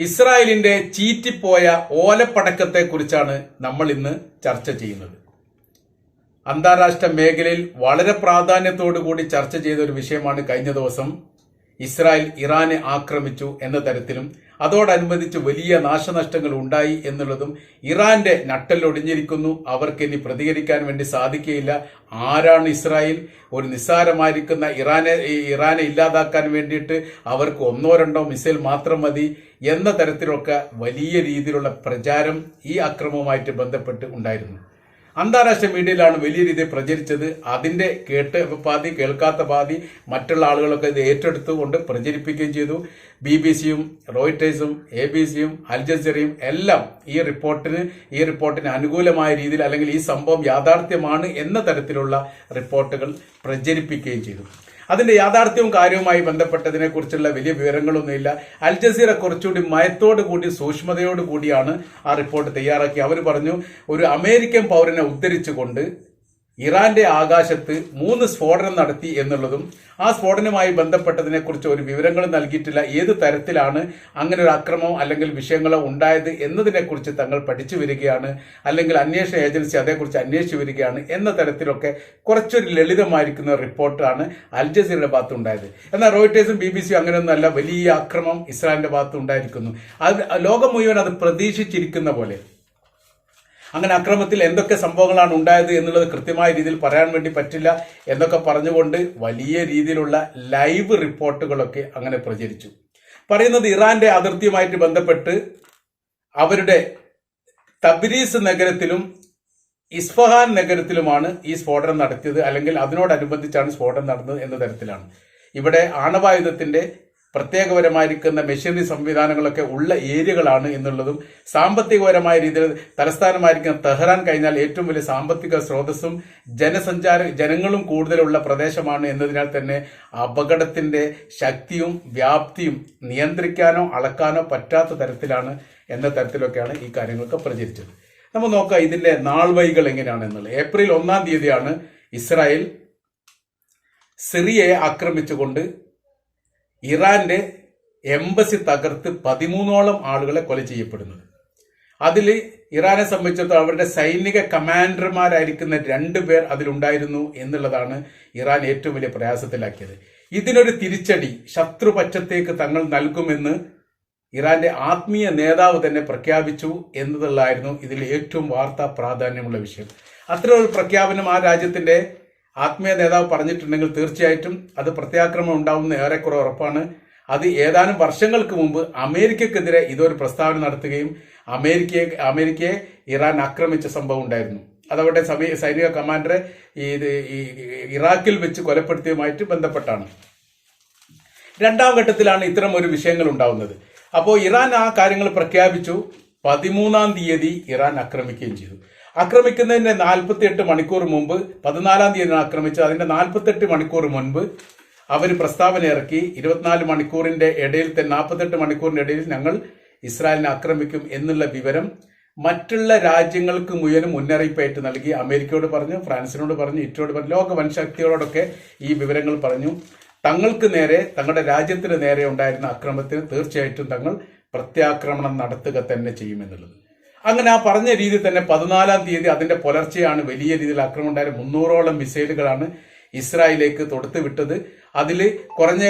ഇസ്രായേലിന്റെ ചീറ്റിപ്പോയ ഓലപ്പടക്കത്തെക്കുറിച്ചാണ് നമ്മൾ ഇന്ന് ചർച്ച ചെയ്യുന്നത്. അന്താരാഷ്ട്ര മേഖലയിൽ വളരെ കൂടി ചർച്ച ചെയ്ത ഒരു വിഷയമാണ് കഴിഞ്ഞ ദിവസം ഇസ്രായേൽ ഇറാനെ ആക്രമിച്ചു എന്ന തരത്തിലും അതോടനുബന്ധിച്ച് വലിയ നാശനഷ്ടങ്ങൾ ഉണ്ടായി എന്നുള്ളതും ഇറാന്റെ നട്ടലൊടിഞ്ഞിരിക്കുന്നു അവർക്ക് ഇനി പ്രതികരിക്കാൻ വേണ്ടി സാധിക്കുകയില്ല. ആരാണ് ഇസ്രായേൽ? ഒരു നിസ്സാരമായിരിക്കുന്ന ഇറാനെ ഇറാനെ ഇല്ലാതാക്കാൻ വേണ്ടിയിട്ട് അവർക്ക് ഒന്നോ രണ്ടോ മിസൈൽ മാത്രം മതി എന്ന തരത്തിലൊക്കെ വലിയ രീതിയിലുള്ള പ്രചാരം ഈ അക്രമവുമായിട്ട് ബന്ധപ്പെട്ട് ഉണ്ടായിരുന്നു. അന്താരാഷ്ട്ര മീഡിയയിലാണ് വലിയ രീതിയിൽ പ്രചരിച്ചത്. അതിന്റെ കേട്ട് പാതി കേൾക്കാത്ത പാതി മറ്റുള്ള ആളുകളൊക്കെ ഇത് ഏറ്റെടുത്തുകൊണ്ട് പ്രചരിപ്പിക്കുകയും ചെയ്തു. ബി ബി സിയും റോയിറ്റേഴ്സും എ ബി സിയും അൽജസറിയും എല്ലാം ഈ റിപ്പോർട്ടിന് ഈ റിപ്പോർട്ടിന് അനുകൂലമായ രീതിയിൽ അല്ലെങ്കിൽ ഈ സംഭവം യാഥാർത്ഥ്യമാണ് എന്ന തരത്തിലുള്ള റിപ്പോർട്ടുകൾ പ്രചരിപ്പിക്കുകയും ചെയ്തു. അതിന്റെ യാഥാർത്ഥ്യവും കാര്യവുമായി ബന്ധപ്പെട്ടതിനെ കുറിച്ചുള്ള വലിയ വിവരങ്ങളൊന്നുമില്ല. അൽ ജസീറ കുറച്ചുകൂടി മയത്തോടു കൂടി സൂക്ഷ്മതയോടു കൂടിയാണ് ആ റിപ്പോർട്ട് തയ്യാറാക്കി അവർ പറഞ്ഞു ഒരു അമേരിക്കൻ പൗരനെ ഉദ്ധരിച്ചുകൊണ്ട് ഇറാന്റെ ആകാശത്ത് മൂന്ന് സ്ഫോടനം നടത്തി എന്നുള്ളതും ആ സ്ഫോടനവുമായി ബന്ധപ്പെട്ടതിനെ കുറിച്ച് ഒരു വിവരങ്ങളും നൽകിയിട്ടില്ല. ഏത് തരത്തിലാണ് അങ്ങനെ ഒരു അക്രമം അല്ലെങ്കിൽ വിഷയങ്ങളോ ഉണ്ടായത് എന്നതിനെക്കുറിച്ച് തങ്ങൾ പഠിച്ചു വരികയാണ്. അല്ലെങ്കിൽ അന്വേഷണ ഏജൻസി അതേക്കുറിച്ച് അന്വേഷിച്ചു വരികയാണ് എന്ന തരത്തിലൊക്കെ കുറച്ചൊരു ലളിതമായിരിക്കുന്ന റിപ്പോർട്ടാണ് അൽ ജസീറയുടെ ഭാഗത്ത് ഉണ്ടായത് എന്നാൽ റോയിട്ടേഴ്സും ബി ബി സിയും അങ്ങനെയൊന്നുമല്ല വലിയ അക്രമം ഇസ്രായേലിന്റെ ഭാഗത്ത് ഉണ്ടായിരിക്കുന്നു അത് ലോകം മുഴുവൻ അത് പ്രതീക്ഷിച്ചിരിക്കുന്ന പോലെ. അങ്ങനെ അക്രമത്തിൽ എന്തൊക്കെ സംഭവങ്ങളാണ് ഉണ്ടായത് എന്നുള്ളത് കൃത്യമായ രീതിയിൽ പറയാൻ വേണ്ടി പറ്റില്ല എന്നൊക്കെ പറഞ്ഞുകൊണ്ട് വലിയ രീതിയിലുള്ള ലൈവ് റിപ്പോർട്ടുകളൊക്കെ അങ്ങനെ പ്രചരിച്ചു. പറയുന്നത് ഇറാന്റെ അതിർത്തിയുമായിട്ട് ബന്ധപ്പെട്ട് അവരുടെ തബ്രീസ് നഗരത്തിലും ഇസ്ഫഹാൻ നഗരത്തിലുമാണ് ഈ സ്ഫോടനം നടത്തിയത്. അല്ലെങ്കിൽ അതിനോടനുബന്ധിച്ചാണ് സ്ഫോടനം നടന്നത് എന്ന തരത്തിലാണ്. ഇവിടെ ആണവായുധത്തിന്റെ പ്രത്യേകപരമായിരിക്കുന്ന മെഷീനറി സംവിധാനങ്ങളൊക്കെ ഉള്ള ഏരിയകളാണ് എന്നുള്ളതും സാമ്പത്തികപരമായ രീതിയിൽ തലസ്ഥാനമായിരിക്കുന്ന തെഹ്റാൻ കഴിഞ്ഞാൽ ഏറ്റവും വലിയ സാമ്പത്തിക സ്രോതസ്സും ജനസഞ്ചാര ജനങ്ങളും കൂടുതലുള്ള പ്രദേശമാണ് എന്നതിനാൽ തന്നെ അപകടത്തിന്റെ ശക്തിയും വ്യാപ്തിയും നിയന്ത്രിക്കാനോ അളക്കാനോ പറ്റാത്ത തരത്തിലാണ് എന്ന തരത്തിലൊക്കെയാണ് ഈ കാര്യങ്ങളൊക്കെ പ്രചരിച്ചത്. നമ്മൾ നോക്കാം ഇതിന്റെ നാൾവൈകൾ എങ്ങനെയാണ് എന്നുള്ളത് ഏപ്രിൽ ഒന്നാം തീയതിയാണ് ഇസ്രായേൽ സിറിയയെ ആക്രമിച്ചുകൊണ്ട് ഇറാന്റെ എംബസി തകർത്ത് പതിമൂന്നോളം ആളുകളെ കൊല ചെയ്യപ്പെടുന്നത്. അതിൽ ഇറാനെ സംബന്ധിച്ചിടത്തോളം അവരുടെ സൈനിക കമാൻഡർമാരായിരിക്കുന്ന രണ്ടു പേർ അതിലുണ്ടായിരുന്നു എന്നുള്ളതാണ് ഇറാൻ ഏറ്റവും വലിയ പ്രയാസത്തിലാക്കിയത്. ഇതിനൊരു തിരിച്ചടി ശത്രുപക്ഷത്തേക്ക് തങ്ങൾ നൽകുമെന്ന് ഇറാന്റെ ആത്മീയ നേതാവ് തന്നെ പ്രഖ്യാപിച്ചു എന്നതുള്ളായിരുന്നു ഇതിൽ ഏറ്റവും വാർത്താ പ്രാധാന്യമുള്ള വിഷയം. അത്തരം ഒരു പ്രഖ്യാപനം ആ രാജ്യത്തിന്റെ ആത്മീയ നേതാവ് പറഞ്ഞിട്ടുണ്ടെങ്കിൽ തീർച്ചയായിട്ടും അത് പ്രത്യാക്രമണം ഉണ്ടാവുന്ന ഏറെക്കുറെ ഉറപ്പാണ്. അത് ഏതാനും വർഷങ്ങൾക്ക് മുമ്പ് അമേരിക്കക്കെതിരെ ഇതൊരു പ്രസ്താവന നടത്തുകയും അമേരിക്കയെ അമേരിക്കയെ ഇറാൻ ആക്രമിച്ച സംഭവം ഉണ്ടായിരുന്നു. അതവരുടെ സമയ സൈനിക കമാൻഡറെ ഈ ഇറാഖിൽ വെച്ച് കൊലപ്പെടുത്തിയതുമായിട്ട് ബന്ധപ്പെട്ടാണ്. രണ്ടാം ഘട്ടത്തിലാണ് ഇത്തരം ഒരു വിഷയങ്ങൾ ഉണ്ടാവുന്നത്. അപ്പോൾ ഇറാൻ ആ കാര്യങ്ങൾ പ്രഖ്യാപിച്ചു. പതിമൂന്നാം തീയതി ഇറാൻ ആക്രമിക്കുകയും ചെയ്തു. ആക്രമിക്കുന്നതിന്റെ നാൽപ്പത്തിയെട്ട് മണിക്കൂർ മുമ്പ് പതിനാലാം തീയതി ആക്രമിച്ചു അതിന്റെ നാൽപ്പത്തെട്ട് മണിക്കൂർ മുൻപ് അവർ പ്രസ്താവന ഇറക്കി. ഇരുപത്തിനാല് മണിക്കൂറിന്റെ ഇടയിൽ തന്നെ നാൽപ്പത്തെട്ട് മണിക്കൂറിന്റെ ഇടയിൽ ഞങ്ങൾ ഇസ്രായേലിനെ ആക്രമിക്കും എന്നുള്ള വിവരം മറ്റുള്ള രാജ്യങ്ങൾക്ക് മുഴുവനും മുന്നറിയിപ്പായിട്ട് നൽകി. അമേരിക്കയോട് പറഞ്ഞു ഫ്രാൻസിനോട് പറഞ്ഞു ഇറ്റലിയോട് പറഞ്ഞു ലോക വൻശക്തികളോടൊക്കെ ഈ വിവരങ്ങൾ പറഞ്ഞു. തങ്ങൾക്ക് നേരെ തങ്ങളുടെ രാജ്യത്തിന് നേരെ ഉണ്ടായിരുന്ന അക്രമത്തിന് തീർച്ചയായിട്ടും തങ്ങൾ പ്രത്യാക്രമണം നടത്തുക തന്നെ ചെയ്യുമെന്നുള്ളത്. അങ്ങനെ ആ പറഞ്ഞ രീതി തന്നെ പതിനാലാം തീയതി അതിന്റെ പുലർച്ചെയാണ് വലിയ രീതിയിൽ ആക്രമണം ഉണ്ടായ മുന്നൂറോളം മിസൈലുകളാണ് ഇസ്രായേലിലേക്ക് തൊടുത്തു വിട്ടത് അതിൽ കുറഞ്ഞ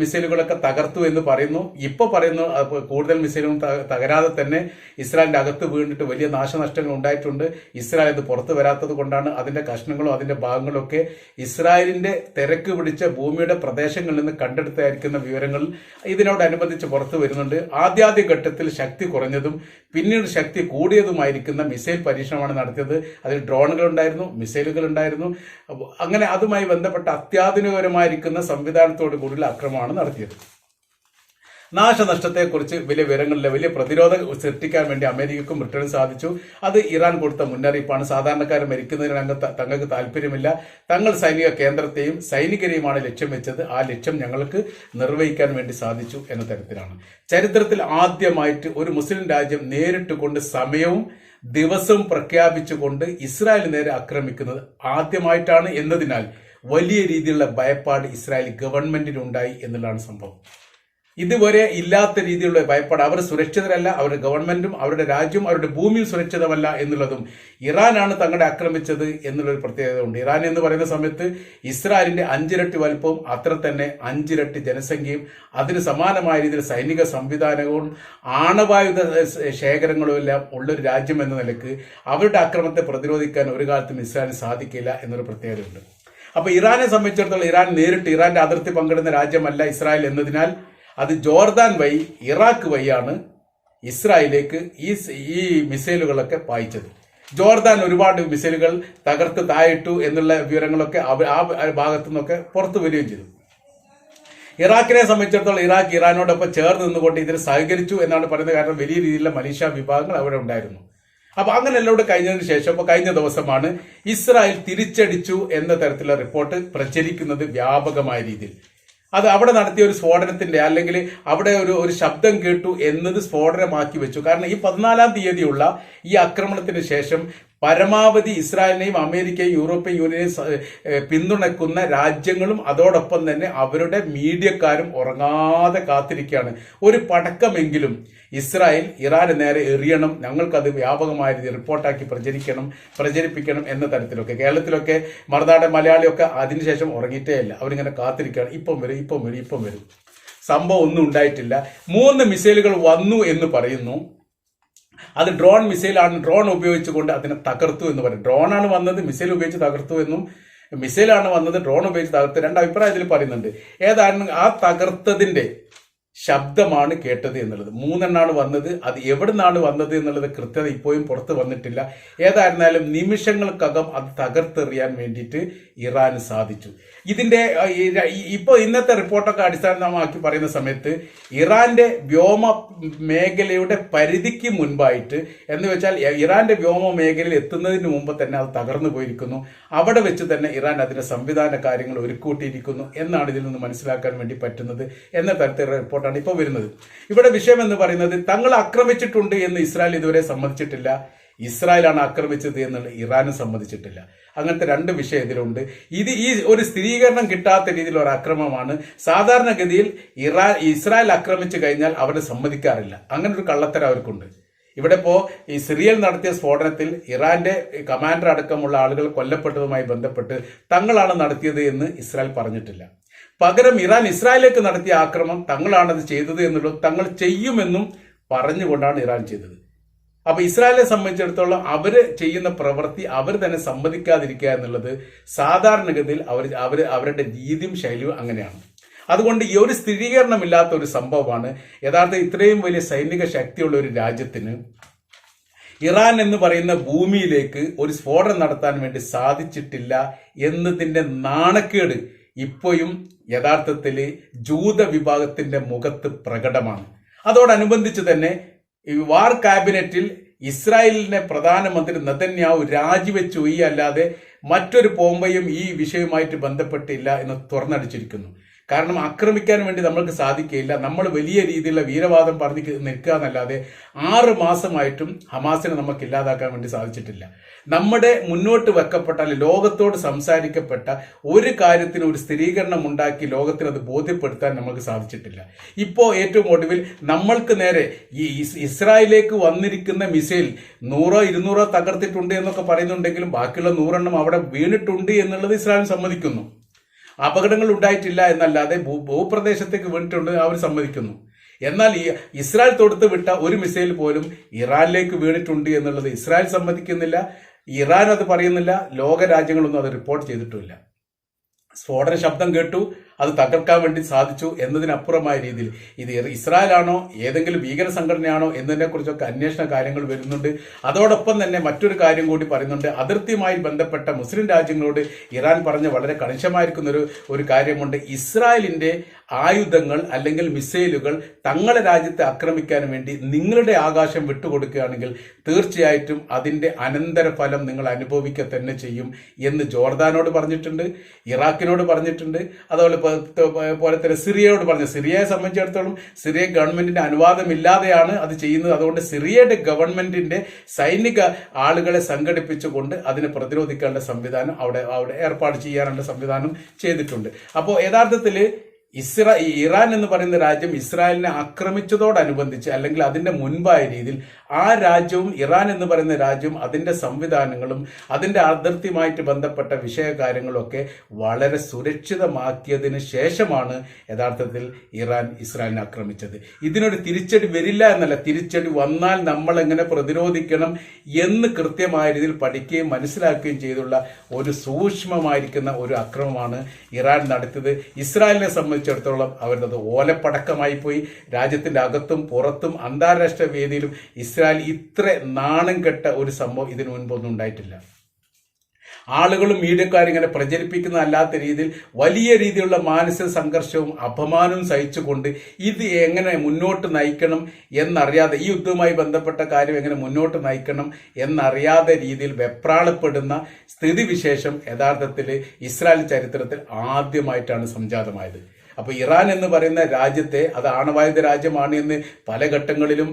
മിസൈലുകളൊക്കെ തകർത്തു എന്ന് പറയുന്നു. ഇപ്പൊ പറയുന്നു കൂടുതൽ മിസൈലും തകരാതെ തന്നെ ഇസ്രായേലിന്റെ അകത്ത് വീണിട്ട് വലിയ നാശനഷ്ടങ്ങൾ ഉണ്ടായിട്ടുണ്ട്. ഇസ്രായേൽ അത് പുറത്തു വരാത്തത് കൊണ്ടാണ് അതിന്റെ കഷ്ണങ്ങളും അതിന്റെ ഭാഗങ്ങളും ഒക്കെ ഇസ്രായേലിന്റെ തിരക്ക് പിടിച്ച ഭൂമിയുടെ പ്രദേശങ്ങളിൽ നിന്ന് കണ്ടെടുത്തായിരിക്കുന്ന വിവരങ്ങൾ ഇതിനോടനുബന്ധിച്ച് പുറത്തു വരുന്നുണ്ട്. ആദ്യാദ്യ ഘട്ടത്തിൽ ശക്തി കുറഞ്ഞതും പിന്നീട് ശക്തി കൂടിയതുമായിരിക്കുന്ന മിസൈൽ പരീക്ഷണമാണ് നടത്തിയത്. അതിൽ ഡ്രോണുകൾ ഉണ്ടായിരുന്നു മിസൈലുകൾ ഉണ്ടായിരുന്നു. അങ്ങനെ അതുമായി ബന്ധപ്പെട്ട അത്യാധുനികപരമായിരിക്കുന്ന സംവിധാനത്തോടു കൂടിയുള്ള അക്രമമാണ് നടത്തിയത്. നാശനഷ്ടത്തെക്കുറിച്ച് വലിയ വിവരങ്ങളില്ല. വലിയ പ്രതിരോധം സൃഷ്ടിക്കാൻ വേണ്ടി അമേരിക്കക്കും ബ്രിട്ടനും സാധിച്ചു. അത് ഇറാൻ കൊടുത്ത മുന്നറിയിപ്പാണ്. സാധാരണക്കാർ മരിക്കുന്നതിനങ്ങ് തങ്ങൾക്ക് താല്പര്യമില്ല. തങ്ങൾ സൈനിക കേന്ദ്രത്തെയും സൈനികരെയുമാണ് ലക്ഷ്യം വെച്ചത്. ആ ലക്ഷ്യം ഞങ്ങൾക്ക് നിർവഹിക്കാൻ വേണ്ടി സാധിച്ചു എന്ന തരത്തിലാണ്. ചരിത്രത്തിൽ ആദ്യമായിട്ട് ഒരു മുസ്ലിം രാജ്യം നേരിട്ട് കൊണ്ട് സമയവും ദിവസവും പ്രഖ്യാപിച്ചുകൊണ്ട് ഇസ്രായേൽ നേരെ ആക്രമിക്കുന്നത് ആദ്യമായിട്ടാണ് എന്നതിനാൽ വലിയ രീതിയിലുള്ള ഭയപ്പാട് ഇസ്രായേൽ ഗവൺമെന്റിനുണ്ടായി എന്നുള്ളതാണ് സംഭവം. ഇതുവരെ ഇല്ലാത്ത രീതിയിലുള്ള ഭയപ്പാട് അവർ സുരക്ഷിതരല്ല അവരുടെ ഗവൺമെന്റും അവരുടെ രാജ്യവും അവരുടെ ഭൂമിയും സുരക്ഷിതമല്ല എന്നുള്ളതും ഇറാനാണ് തങ്ങളെ ആക്രമിച്ചത് എന്നുള്ളൊരു പ്രത്യേകത ഉണ്ട് ഇറാൻ എന്ന് പറയുന്ന സമയത്ത് ഇസ്രായേലിന്റെ അഞ്ചിരട്ടി വലുപ്പവും അത്ര തന്നെ അഞ്ചിരട്ടി ജനസംഖ്യയും അതിന് സമാനമായ രീതിയിൽ സൈനിക സംവിധാനവും ആണവായുധ ശേഖരങ്ങളും എല്ലാം ഉള്ളൊരു രാജ്യം എന്ന നിലയ്ക്ക് അവരുടെ ആക്രമണത്തെ പ്രതിരോധിക്കാൻ ഒരു കാലത്തും ഇസ്രായേലിന് സാധിക്കില്ല എന്നൊരു പ്രത്യേകതയുണ്ട്. അപ്പൊ ഇറാനെ സംബന്ധിച്ചിടത്തോളം ഇറാൻ നേരിട്ട് ഇറാന്റെ അതിർത്തി പങ്കിടുന്ന രാജ്യമല്ല ഇസ്രായേൽ എന്നതിനാൽ അത് ജോർദാൻ വഴി ഇറാഖ് വഴിയാണ് ഇസ്രായേലിലേക്ക് ഈ ഈ മിസൈലുകളൊക്കെ പായിച്ചത്. ജോർദാൻ ഒരുപാട് മിസൈലുകൾ തകർത്ത് തായിട്ടു എന്നുള്ള വിവരങ്ങളൊക്കെ ആ ഭാഗത്തു നിന്നൊക്കെ പുറത്തു വരികയും ചെയ്തു. ഇറാഖിനെ സംബന്ധിച്ചിടത്തോളം ഇറാഖ് ഇറാനോടൊപ്പം ചേർന്ന് നിന്നുകൊണ്ട് ഇതിന് സഹകരിച്ചു എന്നാണ് പറയുന്നത് കാരണം വലിയ രീതിയിലുള്ള മലേഷ്യ വിഭാഗങ്ങൾ അവിടെ ഉണ്ടായിരുന്നു. അപ്പൊ അങ്ങനെ എല്ലാം കൂടെ കഴിഞ്ഞതിന് ശേഷം ഇപ്പൊ കഴിഞ്ഞ ദിവസമാണ് ഇസ്രായേൽ തിരിച്ചടിച്ചു എന്ന തരത്തിലുള്ള റിപ്പോർട്ട് പ്രചരിക്കുന്നത് വ്യാപകമായ രീതിയിൽ. അത് അവിടെ നടത്തിയ ഒരു സ്ഫോടനത്തിന്റെ അല്ലെങ്കിൽ അവിടെ ഒരു ഒരു ശബ്ദം കേട്ടു എന്നത് സ്ഫോടനമാക്കി വെച്ചു. കാരണം ഈ പതിനാലാം തീയതിയുള്ള ഈ ആക്രമണത്തിന് ശേഷം പരമാവധി ഇസ്രായേലിനെയും അമേരിക്കയും യൂറോപ്യൻ യൂണിയനെയും പിന്തുണക്കുന്ന രാജ്യങ്ങളും അതോടൊപ്പം തന്നെ അവരുടെ മീഡിയക്കാരും ഉറങ്ങാതെ കാത്തിരിക്കുകയാണ്. ഒരു പടക്കമെങ്കിലും ഇസ്രായേൽ ഇറാന് നേരെ എറിയണം. ഞങ്ങൾക്കത് വ്യാപകമായ രീതിയിൽ റിപ്പോർട്ടാക്കി പ്രചരിക്കണം പ്രചരിപ്പിക്കണം എന്ന തരത്തിലൊക്കെ. കേരളത്തിലൊക്കെ മറുനാടൻ മലയാളിയൊക്കെ അതിനുശേഷം ഉറങ്ങിയിട്ടേ ഇല്ല. അവരിങ്ങനെ കാത്തിരിക്കുകയാണ്. ഇപ്പം വരും ഇപ്പം വരും ഇപ്പം വരും. സംഭവം ഒന്നും ഉണ്ടായിട്ടില്ല. മൂന്ന് മിസൈലുകൾ വന്നു എന്ന് പറയുന്നു. അത് ഡ്രോൺ മിസൈലാണ് ഡ്രോൺ ഉപയോഗിച്ചുകൊണ്ട് അതിനെ തകർത്തു എന്ന് പറയും. ഡ്രോണാണ് വന്നത് മിസൈൽ ഉപയോഗിച്ച് തകർത്തു എന്നും മിസൈലാണ് വന്നത് ഡ്രോൺ ഉപയോഗിച്ച് തകർത്തു. രണ്ട് അഭിപ്രായം ഇതിൽ പറയുന്നുണ്ട്. ഏതാണ് ആ തകർത്തതിന്റെ ശബ്ദമാണ് കേട്ടത് എന്നുള്ളത്. മൂന്നെണ്ണാണ് വന്നത്. അത് എവിടെ നിന്നാണ് വന്നത് എന്നുള്ളത് കൃത്യത ഇപ്പോഴും പുറത്ത് വന്നിട്ടില്ല. ഏതായിരുന്നാലും നിമിഷങ്ങൾക്കകം അത് തകർത്തെറിയാൻ വേണ്ടിയിട്ട് ഇറാന് സാധിച്ചു. ഇതിന്റെ അഹ്, ഈ ര- ഈ- ഇപ്പൊ ഇന്നത്തെ റിപ്പോർട്ടൊക്കെ അടിസ്ഥാനമാക്കി പറയുന്ന സമയത്ത് ഇറാന്റെ വ്യോമ മേഖലയുടെ പരിധിക്ക് മുൻപായിട്ട് എന്ന് വെച്ചാൽ ഇറാന്റെ വ്യോമ മേഖലയിൽ എത്തുന്നതിന് മുമ്പ് തന്നെ അത് തകർന്നു പോയിരിക്കുന്നു. അവിടെ വെച്ച് തന്നെ ഇറാൻ അതിന്റെ സംവിധാന കാര്യങ്ങൾ ഒരുക്കൂട്ടിയിരിക്കുന്നു എന്നാണ് ഇതിൽ നിന്ന് മനസ്സിലാക്കാൻ വേണ്ടി പറ്റുന്നത് എന്ന തരത്തിലുള്ള റിപ്പോർട്ടാണ് ഇപ്പോൾ വരുന്നത്. ഇവിടെ വിഷയം എന്ന് പറയുന്നത് തങ്ങൾ ആക്രമിച്ചിട്ടുണ്ട് എന്ന് ഇസ്രായേൽ ഇതുവരെ സമ്മതിച്ചിട്ടില്ല. ഇസ്രായേലാണ് ആക്രമിച്ചത് എന്നുള്ളത് ഇറാനും സമ്മതിച്ചിട്ടില്ല. അങ്ങനത്തെ രണ്ട് വിഷയം ഇതിലുണ്ട്. ഇത് ഈ ഒരു സ്ഥിരീകരണം കിട്ടാത്ത രീതിയിലുള്ള ഒരു അക്രമമാണ് സാധാരണഗതിയിൽ ഇറാൻ ഇസ്രായേൽ ആക്രമിച്ചു കഴിഞ്ഞാൽ അവർ സമ്മതിക്കാറില്ല. അങ്ങനെ ഒരു കള്ളത്തരം അവർക്കുണ്ട്. ഇവിടെ ഇപ്പോ ഈ സിറിയൽ നടത്തിയ സ്ഫോടനത്തിൽ ഇറാന്റെ കമാൻഡർ അടക്കമുള്ള ആളുകൾ കൊല്ലപ്പെട്ടതുമായി ബന്ധപ്പെട്ട് തങ്ങളാണ് നടത്തിയത് എന്ന് ഇസ്രായേൽ പറഞ്ഞിട്ടില്ല. പകരം ഇറാൻ ഇസ്രായേലേക്ക് നടത്തിയ ആക്രമണം തങ്ങളാണത് ചെയ്തത് എന്നുള്ളത് തങ്ങൾ ചെയ്യുമെന്നും പറഞ്ഞുകൊണ്ടാണ് ഇറാൻ ചെയ്തത്. അപ്പൊ ഇസ്രായേലിനെ സംബന്ധിച്ചിടത്തോളം അവർ ചെയ്യുന്ന പ്രവൃത്തി അവർ തന്നെ സമ്മതിക്കാതിരിക്കുക എന്നുള്ളത് സാധാരണഗതിയിൽ അവർ അവർ അവരുടെ രീതിയും ശൈലിയും അങ്ങനെയാണ്. അതുകൊണ്ട് ഈ ഒരു സ്ഥിരീകരണമില്ലാത്ത ഒരു സംഭവമാണ് യഥാർത്ഥ ഇത്രയും വലിയ സൈനിക ശക്തിയുള്ള ഒരു രാജ്യത്തിന് ഇറാൻ എന്ന് പറയുന്ന ഭൂമിയിലേക്ക് ഒരു സ്ഫോടനം നടത്താൻ വേണ്ടി സാധിച്ചിട്ടില്ല എന്നതിന്റെ നാണക്കേട് ഇപ്പോഴും യഥാർത്ഥത്തിൽ ജൂത വിഭാഗത്തിന്റെ മുഖത്ത് പ്രകടമാണ്. അതോടനുബന്ധിച്ച് തന്നെ വാർ ക്യാബിനറ്റിൽ ഇസ്രായേലിനെ പ്രധാനമന്ത്രി നതന്യാവ് രാജിവെച്ചു. ഈ അല്ലാതെ മറ്റൊരു പോംബയും ഈ വിഷയവുമായിട്ട് ബന്ധപ്പെട്ടില്ല എന്ന് തുറന്നടിച്ചിരിക്കുന്നു. കാരണം ആക്രമിക്കാൻ വേണ്ടി നമ്മൾക്ക് സാധിക്കുകയില്ല. നമ്മൾ വലിയ രീതിയിലുള്ള വീരവാദം പറഞ്ഞ് നിൽക്കുക എന്നല്ലാതെ ആറ് മാസമായിട്ടും ഹമാസിനെ നമുക്ക് ഇല്ലാതാക്കാൻ വേണ്ടി സാധിച്ചിട്ടില്ല. നമ്മുടെ മുന്നോട്ട് വെക്കപ്പെട്ട അല്ലെങ്കിൽ ലോകത്തോട് സംസാരിക്കപ്പെട്ട ഒരു കാര്യത്തിന് ഒരു സ്ഥിരീകരണം ഉണ്ടാക്കി ലോകത്തിന് അത് ബോധ്യപ്പെടുത്താൻ നമുക്ക് സാധിച്ചിട്ടില്ല. ഇപ്പോൾ ഏറ്റവും ഒടുവിൽ നമ്മൾക്ക് നേരെ ഈ ഇസ് ഇസ്രായേലിലേക്ക് വന്നിരിക്കുന്ന മിസൈൽ നൂറോ ഇരുന്നൂറോ തകർത്തിട്ടുണ്ട് എന്നൊക്കെ പറയുന്നുണ്ടെങ്കിലും ബാക്കിയുള്ള നൂറെണ്ണം അവിടെ വീണിട്ടുണ്ട് എന്നുള്ളത് ഇസ്രായേൽ സമ്മതിക്കുന്നു. അപകടങ്ങൾ ഉണ്ടായിട്ടില്ല എന്നല്ലാതെ ഭൂപ്രദേശത്തേക്ക് വീണിട്ടുണ്ട് അവർ സമ്മതിക്കുന്നു. എന്നാൽ ഈ ഇസ്രായേൽ തൊടുത്ത് വിട്ട ഒരു മിസൈൽ പോലും ഇറാനിലേക്ക് വീണിട്ടുണ്ട് എന്നുള്ളത് ഇസ്രായേൽ സമ്മതിക്കുന്നില്ല ഇറാൻ അത് പറയുന്നില്ല ലോക രാജ്യങ്ങളൊന്നും അത് റിപ്പോർട്ട് ചെയ്തിട്ടുമില്ല. സ്ഫോടന ശബ്ദം കേട്ടു അത് തകർക്കാൻ വേണ്ടി സാധിച്ചു എന്നതിനപ്പുറമായ രീതിയിൽ. ഇത് ഇസ്രായേലാണോ ഏതെങ്കിലും ഭീകര സംഘടനയാണോ എന്നതിനെ കുറിച്ചൊക്കെ അന്വേഷണ കാര്യങ്ങൾ വരുന്നുണ്ട്. അതോടൊപ്പം തന്നെ മറ്റൊരു കാര്യം കൂടി പറയുന്നുണ്ട്. അതിർത്തിയുമായി ബന്ധപ്പെട്ട മുസ്ലിം രാജ്യങ്ങളോട് ഇറാൻ പറഞ്ഞ വളരെ കണിശമായിരിക്കുന്ന ഒരു ഒരു കാര്യമുണ്ട്. ഇസ്രായേലിന്റെ ആയുധങ്ങൾ അല്ലെങ്കിൽ മിസൈലുകൾ തങ്ങളുടെ രാജ്യത്തെ ആക്രമിക്കാൻ വേണ്ടി നിങ്ങളുടെ ആകാശം വിട്ടുകൊടുക്കുകയാണെങ്കിൽ തീർച്ചയായിട്ടും അതിന്റെ അനന്തരഫലം നിങ്ങൾ അനുഭവിക്കുക തന്നെ ചെയ്യും എന്ന് ജോർദാനോട് പറഞ്ഞിട്ടുണ്ട് ഇറാഖിനോട് പറഞ്ഞിട്ടുണ്ട് അതുപോലെ പോലെ തന്നെ സിറിയയോട് പറഞ്ഞു. സിറിയയെ സംബന്ധിച്ചിടത്തോളം സിറിയ ഗവൺമെന്റിന്റെ അനുവാദമില്ലാതെയാണ് അത് ചെയ്യുന്നത്. അതുകൊണ്ട് സിറിയയുടെ ഗവൺമെന്റിന്റെ സൈനിക ആളുകളെ സംഘടിപ്പിച്ചുകൊണ്ട് അതിനെ പ്രതിരോധിക്കേണ്ട സംവിധാനം അവിടെ അവിടെ ഏർപ്പാട് ചെയ്യാനുള്ള സംവിധാനം ചെയ്തിട്ടുണ്ട്. അപ്പോൾ യഥാർത്ഥത്തിൽ ഇസ്രാ ഇറാൻ എന്ന് പറയുന്ന രാജ്യം ഇസ്രായേലിനെ ആക്രമിച്ചതോടനുബന്ധിച്ച് അല്ലെങ്കിൽ അതിന്റെ മുൻപായ രീതിയിൽ ആ രാജ്യവും ഇറാൻ എന്ന് പറയുന്ന രാജ്യവും അതിന്റെ സംവിധാനങ്ങളും അതിന്റെ അതിർത്തിയുമായിട്ട് ബന്ധപ്പെട്ട വിഷയകാര്യങ്ങളൊക്കെ വളരെ സുരക്ഷിതമാക്കിയതിന് ശേഷമാണ് യഥാർത്ഥത്തിൽ ഇറാൻ ഇസ്രായേലിനെ ആക്രമിച്ചത്. ഇതിനൊരു തിരിച്ചടി വരില്ല എന്നല്ല. തിരിച്ചടി വന്നാൽ നമ്മൾ എങ്ങനെ പ്രതിരോധിക്കണം എന്ന് കൃത്യമായ രീതിയിൽ പഠിക്കുകയും മനസ്സിലാക്കുകയും ചെയ്തുള്ള ഒരു സൂക്ഷ്മമായിരിക്കുന്ന ഒരു അക്രമമാണ് ഇറാൻ നടത്തിയത്. ഇസ്രായേലിനെ സംബന്ധിച്ചിടത്തോളം അവരത് ഓലപ്പടക്കമായി പോയി രാജ്യത്തിന്റെ അകത്തും പുറത്തും അന്താരാഷ്ട്ര വേദിയിലും ഇസ്രായേൽ ഇത്ര നാണം കെട്ട ഒരു സംഭവം ഇതിനു മുൻപൊന്നും ഉണ്ടായിട്ടില്ല. ആളുകളും മീഡിയക്കാരും ഇങ്ങനെ പ്രചരിപ്പിക്കുന്ന അല്ലാത്ത രീതിയിൽ വലിയ രീതിയിലുള്ള മാനസിക സംഘർഷവും അപമാനവും സഹിച്ചുകൊണ്ട് ഇത് എങ്ങനെ മുന്നോട്ട് നയിക്കണം എന്നറിയാതെ ഈ യുദ്ധവുമായി ബന്ധപ്പെട്ട കാര്യം എങ്ങനെ മുന്നോട്ട് നയിക്കണം എന്നറിയാതെ രീതിയിൽ വെപ്രാളപ്പെടുന്ന സ്ഥിതിവിശേഷം യഥാർത്ഥത്തിൽ ഇസ്രായേൽ ചരിത്രത്തിൽ ആദ്യമായിട്ടാണ് സംജാതമായത്. അപ്പൊ ഇറാൻ എന്ന് പറയുന്ന രാജ്യത്തെ അത് ആണവായുധ രാജ്യമാണ് എന്ന് പല ഘട്ടങ്ങളിലും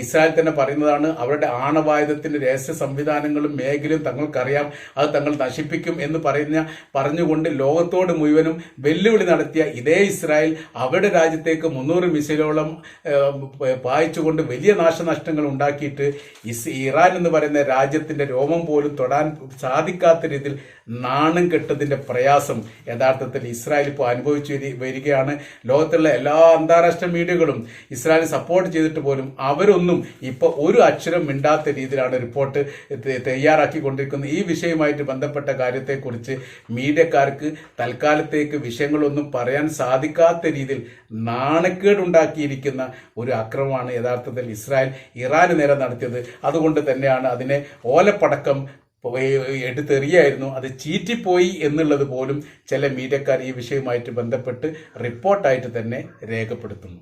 ഇസ്രായേൽ തന്നെ പറയുന്നതാണ്. അവരുടെ ആണവായുധത്തിന്റെ രഹസ്യ സംവിധാനങ്ങളും മേഖലയും തങ്ങൾക്കറിയാം. അത് തങ്ങൾ നശിപ്പിക്കും എന്ന് പറയുന്ന പറഞ്ഞുകൊണ്ട് ലോകത്തോട് മുഴുവനും വെല്ലുവിളി നടത്തിയ ഇതേ ഇസ്രായേൽ അവരുടെ രാജ്യത്തേക്ക് മുന്നൂറ് മിസൈലോളം പായിച്ചുകൊണ്ട് വലിയ നാശനഷ്ടങ്ങൾ ഉണ്ടാക്കിയിട്ട് ഇസ് ഇറാൻ എന്ന് പറയുന്ന രാജ്യത്തിന്റെ രോമം പോലും തൊടാൻ സാധിക്കാത്ത രീതിയിൽ നാണം കെട്ടതിന്റെ പ്രയാസം യഥാർത്ഥത്തിൽ ഇസ്രായേൽ ഇപ്പോൾ അനുഭവിച്ചു വരികയാണ് ലോകത്തുള്ള എല്ലാ അന്താരാഷ്ട്ര മീഡിയകളും ഇസ്രായേൽ സപ്പോർട്ട് ചെയ്തിട്ട് പോലും അവരൊന്നും ഇപ്പൊ ഒരു അക്ഷരം മിണ്ടാത്ത രീതിയിലാണ് റിപ്പോർട്ട് തയ്യാറാക്കി തയ്യാറാക്കിക്കൊണ്ടിരിക്കുന്നത്. ഈ വിഷയവുമായിട്ട് ബന്ധപ്പെട്ട കാര്യത്തെക്കുറിച്ച് മീഡിയക്കാർക്ക് തൽക്കാലത്തേക്ക് വിഷയങ്ങളൊന്നും പറയാൻ സാധിക്കാത്ത രീതിയിൽ നാണക്കേടുണ്ടാക്കിയിരിക്കുന്ന ഒരു അക്രമമാണ് യഥാർത്ഥത്തിൽ ഇസ്രായേൽ ഇറാന് നേരെ നടത്തിയത്. അതുകൊണ്ട് തന്നെയാണ് അതിനെ ഓലപ്പടക്കം എടുത്തെറിയായിരുന്നു അത് ചീറ്റിപ്പോയി എന്നുള്ളത് പോലും ചില മീഡിയക്കാർ ഈ വിഷയവുമായിട്ട് ബന്ധപ്പെട്ട് റിപ്പോർട്ടായിട്ട് തന്നെ രേഖപ്പെടുത്തുന്നു.